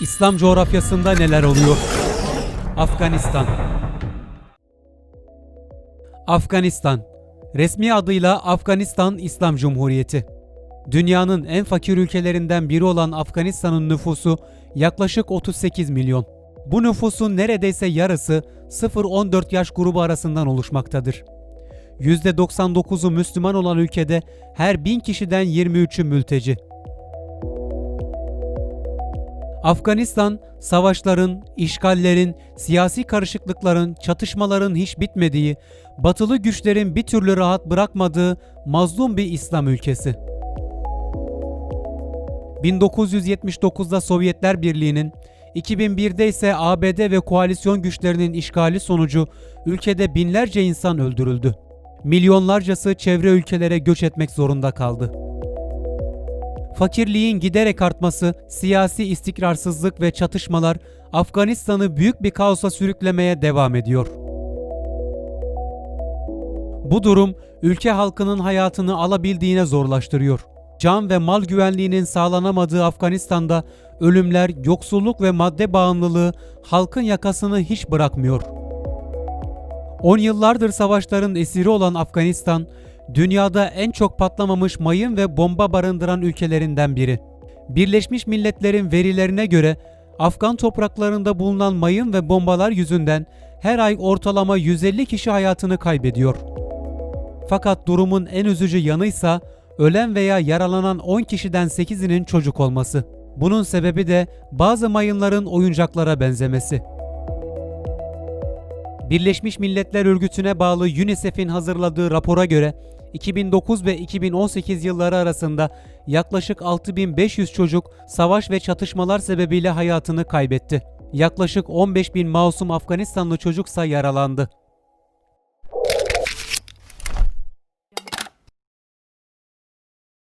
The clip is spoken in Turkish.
İslam coğrafyasında neler oluyor? Afganistan Afganistan Resmi adıyla Afganistan İslam Cumhuriyeti. Dünyanın en fakir ülkelerinden biri olan Afganistan'ın nüfusu yaklaşık 38 milyon. Bu nüfusun neredeyse yarısı 0-14 yaş grubu arasından oluşmaktadır. %99'u Müslüman olan ülkede her 1000 kişiden 23'ü mülteci. Afganistan, savaşların, işgallerin, siyasi karışıklıkların, çatışmaların hiç bitmediği, batılı güçlerin bir türlü rahat bırakmadığı mazlum bir İslam ülkesi. 1979'da Sovyetler Birliği'nin, 2001'de ise ABD ve koalisyon güçlerinin işgali sonucu ülkede binlerce insan öldürüldü. Milyonlarcası çevre ülkelere göç etmek zorunda kaldı. Fakirliğin giderek artması, siyasi istikrarsızlık ve çatışmalar Afganistan'ı büyük bir kaosa sürüklemeye devam ediyor. Bu durum ülke halkının hayatını alabildiğine zorlaştırıyor. Can ve mal güvenliğinin sağlanamadığı Afganistan'da ölümler, yoksulluk ve madde bağımlılığı halkın yakasını hiç bırakmıyor. 10 yıllardır savaşların esiri olan Afganistan, dünyada en çok patlamamış mayın ve bomba barındıran ülkelerinden biri. Birleşmiş Milletler'in verilerine göre Afgan topraklarında bulunan mayın ve bombalar yüzünden her ay ortalama 150 kişi hayatını kaybediyor. Fakat durumun en üzücü yanıysa ölen veya yaralanan 10 kişiden 8'inin çocuk olması. Bunun sebebi de bazı mayınların oyuncaklara benzemesi. Birleşmiş Milletler Örgütü'ne bağlı UNICEF'in hazırladığı rapora göre 2009 ve 2018 yılları arasında yaklaşık 6500 çocuk savaş ve çatışmalar sebebiyle hayatını kaybetti. Yaklaşık 15 bin masum Afganistanlı çocuksa yaralandı.